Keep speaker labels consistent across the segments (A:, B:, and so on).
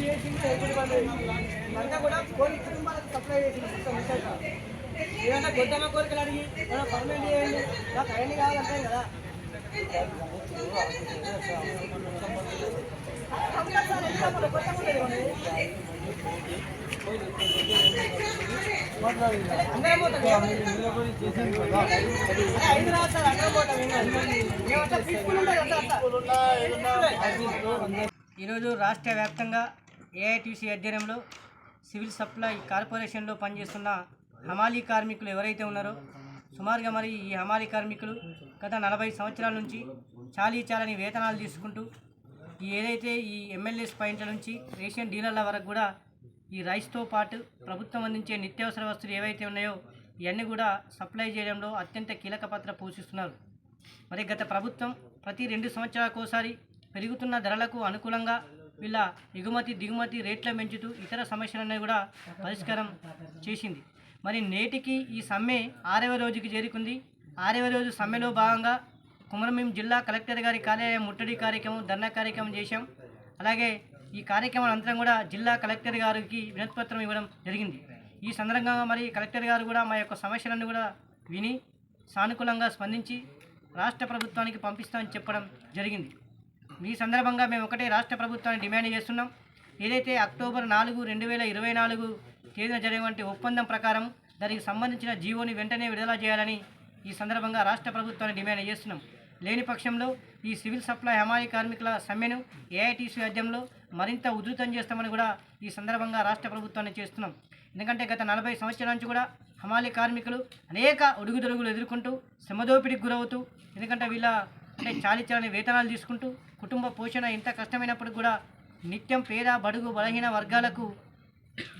A: ఎప్పుడు అంతా కూడా కుటుంబాలకు సప్లై ఏదైనా గొడ్డమ్మ కోరికలు అడిగి మనం పర్మనెంట్ చేయండి నాకు అవన్నీ కావాలంటే కదా అందరం పోతాం ఈరోజు రాష్ట్ర వ్యాప్తంగా ఏఐటీసీ అధ్యయనంలో సివిల్ సప్లై కార్పొరేషన్లో పనిచేస్తున్న హమాలీ కార్మికులు ఎవరైతే ఉన్నారో సుమారుగా మరి ఈ హమాలీ కార్మికులు గత నలభై సంవత్సరాల నుంచి చాలీ చాలని వేతనాలు తీసుకుంటూ ఈ ఏదైతే ఈ ఎమ్మెల్యేస్ పాయింట్ల నుంచి రేషన్ డీలర్ల వరకు కూడా ఈ రైస్తో పాటు ప్రభుత్వం అందించే నిత్యావసర వస్తువులు ఏవైతే ఉన్నాయో ఇవన్నీ కూడా సప్లై చేయడంలో అత్యంత కీలక పాత్ర పోషిస్తున్నారు. మరి గత ప్రభుత్వం ప్రతి రెండు సంవత్సరాలకోసారి పెరుగుతున్న ధరలకు అనుకూలంగా వీళ్ళ ఎగుమతి దిగుమతి రేట్ల పెంచుతూ ఇతర సమస్యలన్నీ కూడా పరిష్కారం చేసింది. మరి నేటికి ఈ సమ్మె ఆరవ రోజుకి చేరుకుంది. ఆరవ రోజు సమ్మెలో భాగంగా కుమరమీం జిల్లా కలెక్టర్ గారి కార్యాలయం ముట్టడి కార్యక్రమం ధర్నా కార్యక్రమం చేశాం. అలాగే ఈ కార్యక్రమం అనంతరం కూడా జిల్లా కలెక్టర్ గారికి వినతిపత్రం ఇవ్వడం జరిగింది. ఈ సందర్భంగా మరి కలెక్టర్ గారు కూడా మా యొక్క సమస్యలను కూడా విని సానుకూలంగా స్పందించి రాష్ట్ర ప్రభుత్వానికి పంపిస్తామని చెప్పడం జరిగింది. ఈ సందర్భంగా మేము ఒకటే రాష్ట్ర ప్రభుత్వాన్ని డిమాండ్ చేస్తున్నాం. ఏదైతే అక్టోబర్ నాలుగు రెండు వేల ఇరవై నాలుగు తేదీన జరిగినటువంటి ఒప్పందం ప్రకారం దానికి సంబంధించిన జీవోని వెంటనే విడుదల చేయాలని ఈ సందర్భంగా రాష్ట్ర ప్రభుత్వాన్ని డిమాండ్ చేస్తున్నాం. లేని పక్షంలో ఈ సివిల్ సప్లై హమాయి కార్మికుల సమ్మెను ఏఐటీసీ అధ్యయంలో మరింత ఉధృతం చేస్తామని కూడా ఈ సందర్భంగా రాష్ట్ర ప్రభుత్వాన్ని చేస్తున్నాం. ఎందుకంటే గత నలభై సంవత్సరాల నుంచి కూడా హమాలి కార్మికులు అనేక ఒడుగుదొడుగులు ఎదుర్కొంటూ శ్రమదోపిడికి గురవుతూ ఎందుకంటే వీళ్ళ అంటే చాలిచాలని వేతనాలు తీసుకుంటూ కుటుంబ పోషణ ఎంత కష్టమైనప్పుడు కూడా నిత్యం పేద బడుగు బలహీన వర్గాలకు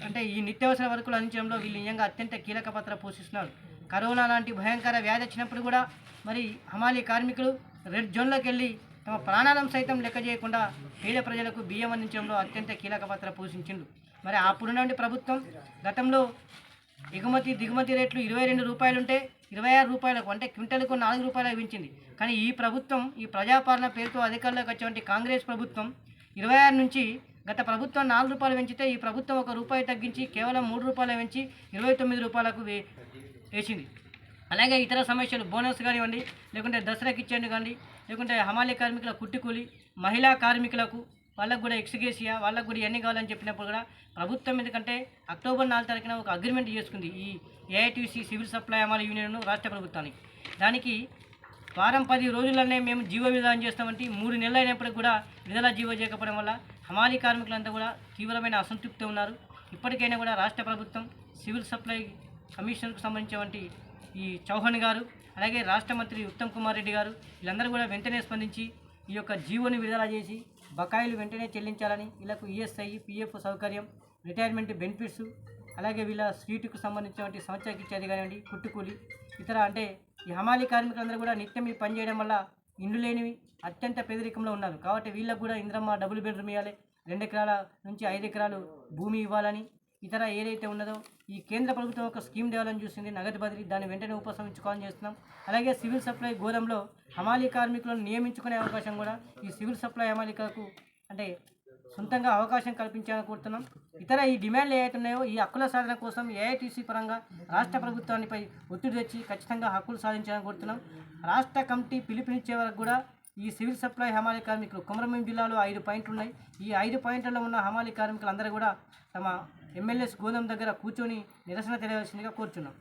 A: అంటే ఈ నిత్యావసర వరకులు అందించడంలో వీళ్ళు నిజంగా అత్యంత కీలక పాత్ర పోషిస్తున్నారు. కరోనా లాంటి భయంకర వ్యాధి వచ్చినప్పుడు కూడా మరి హమాలీ కార్మికులు రెడ్ జోన్లోకి వెళ్ళి తమ ప్రాణాలను సైతం లెక్క చేయకుండా పేద ప్రజలకు బియ్యం అందించడంలో అత్యంత కీలక పాత్ర పోషించిండు మరి అప్పుడున్నటువంటి ప్రభుత్వం గతంలో ఎగుమతి దిగుమతి రేట్లు ఇరవై రెండు రూపాయలు ఉంటే ఇరవై ఆరు రూపాయలకు అంటే క్వింటల్కు నాలుగు రూపాయలు పెంచింది. కానీ ఈ ప్రభుత్వం ఈ ప్రజాపాలన పేరుతో అధికారంలోకి వచ్చేటువంటి కాంగ్రెస్ ప్రభుత్వం ఇరవై ఆరు నుంచి గత ప్రభుత్వం నాలుగు రూపాయలు పెంచితే ఈ ప్రభుత్వం ఒక రూపాయి తగ్గించి కేవలం మూడు రూపాయలు పెంచి ఇరవై తొమ్మిది రూపాయలకు వే- వేసింది. అలాగే ఇతర సమస్యలు బోనస్ కానివ్వండి లేకుంటే దసరాకి ఇచ్చేయండి కానీ లేకుంటే హమాలి కార్మికుల కుట్టుకూలి మహిళా కార్మికులకు వాళ్ళకు కూడా ఎక్స్గేసియా వాళ్ళకు కూడా ఇవన్నీ కావాలని చెప్పినప్పుడు కూడా ప్రభుత్వం ఎందుకంటే అక్టోబర్ నాలుగు తారీఖున ఒక అగ్రిమెంట్ చేసుకుంది ఈ ఏఐటీసీ సివిల్ సప్లై అమలు యూనియన్ రాష్ట్ర ప్రభుత్వానికి. దానికి వారం పది రోజుల్లోనే మేము జీవో విధానం చేస్తామంటే మూడు నెలలు అయినప్పటికి కూడా విడుదల జీవో చేయకపోవడం వల్ల హమాలీ కార్మికులంతా కూడా తీవ్రమైన అసంతృప్తి ఉన్నారు. ఇప్పటికైనా కూడా రాష్ట్ర ప్రభుత్వం సివిల్ సప్లై కమిషనర్కు సంబంధించినటువంటి ఈ చౌహాన్ గారు అలాగే రాష్ట్ర మంత్రి ఉత్తమ్ కుమార్ రెడ్డి గారు వీళ్ళందరూ కూడా వెంటనే స్పందించి ఈ యొక్క జీవోని విడుదల చేసి బకాయిలు వెంటనే చెల్లించాలని వీళ్ళకు ఈఎస్ఐ పిఎఫ్ సౌకర్యం రిటైర్మెంట్ బెనిఫిట్స్ అలాగే వీళ్ళ స్వీటుకు సంబంధించినటువంటి సంవత్సరానికి ఇచ్చేది కానివ్వండి కుట్టుకూలి ఇతర అంటే ఈ హమాలి కార్మికులందరూ కూడా నిత్యం ఈ పని చేయడం వల్ల ఇండ్లు లేనివి అత్యంత పేదరికంలో ఉన్నారు. కాబట్టి వీళ్ళకు కూడా ఇంద్రమ్మ డబుల్ బెడ్రూమ్ ఇవ్వాలి. రెండు ఎకరాల నుంచి ఐదు ఎకరాలు భూమి ఇవ్వాలని ఇతర ఏదైతే ఉన్నదో ఈ కేంద్ర ప్రభుత్వం ఒక స్కీమ్ డెవలప్ చూసింది నగదు బదిలీ దాన్ని వెంటనే ఉపసంహరించుకోవాలని చేస్తున్నాం. అలాగే సివిల్ సప్లై గోదంలో హమాలీ కార్మికులను నియమించుకునే అవకాశం కూడా ఈ సివిల్ సప్లై హమాలికలకు అంటే సొంతంగా అవకాశం కల్పించాలని కోరుతున్నాం. ఇతర ఈ డిమాండ్లు ఏవైతే ఉన్నాయో ఈ హక్కుల సాధన కోసం ఏఐటీసీ పరంగా రాష్ట్ర ప్రభుత్వానిపై ఒత్తిడి తెచ్చి ఖచ్చితంగా హక్కులు సాధించాలని కోరుతున్నాం. రాష్ట్ర కమిటీ పిలుపునిచ్చే వరకు కూడా ఈ సివిల్ సప్లై హమాలి కార్మికులు కుమరమీం జిల్లాలో ఐదు పాయింట్లు ఉన్నాయి. ఈ ఐదు పాయింట్లలో ఉన్న హమాలి కార్మికులందరూ కూడా తమ ఎమ్మెల్యేస్ గోదాం దగ్గర కూర్చొని నిరసన తెలియవలసిందిగా కోరుచున్నాం.